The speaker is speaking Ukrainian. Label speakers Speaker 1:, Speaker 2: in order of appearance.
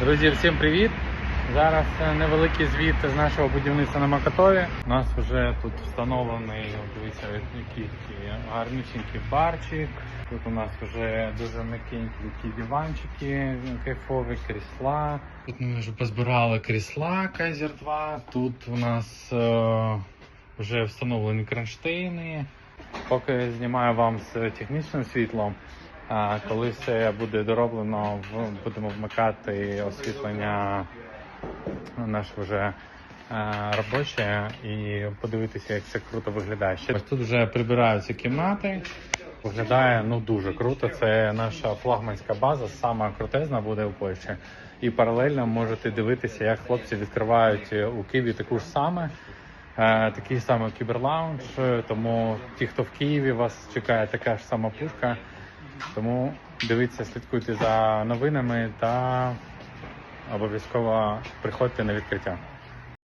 Speaker 1: Друзі, всім привіт! Зараз е, невеликий звіт з нашого будівництва на Макатові. У нас вже тут встановлений, дивіться, який гарнюсінький барчик. Тут у нас вже дуже м'якенькі диванчики, кайфові крісла. Тут ми вже позбирали крісла Kaiser 2. Тут у нас е, вже встановлені кронштейни. Поки знімаю вам з технічним світлом. А коли все буде дороблено, будемо вмикати освітлення наше вже е, робоче і подивитися, як це круто виглядає. Ще ось тут вже прибираються кімнати. Виглядає ну дуже круто. Це наша флагманська база, сама крутезна буде у Польщі. І паралельно можете дивитися, як хлопці відкривають у Києві таку ж саме. Е, Такий самий кіберлаунж, тому ті, хто в Києві вас чекає така ж сама пушка. Тому дивіться, слідкуйте за новинами та обов'язково приходьте на відкриття.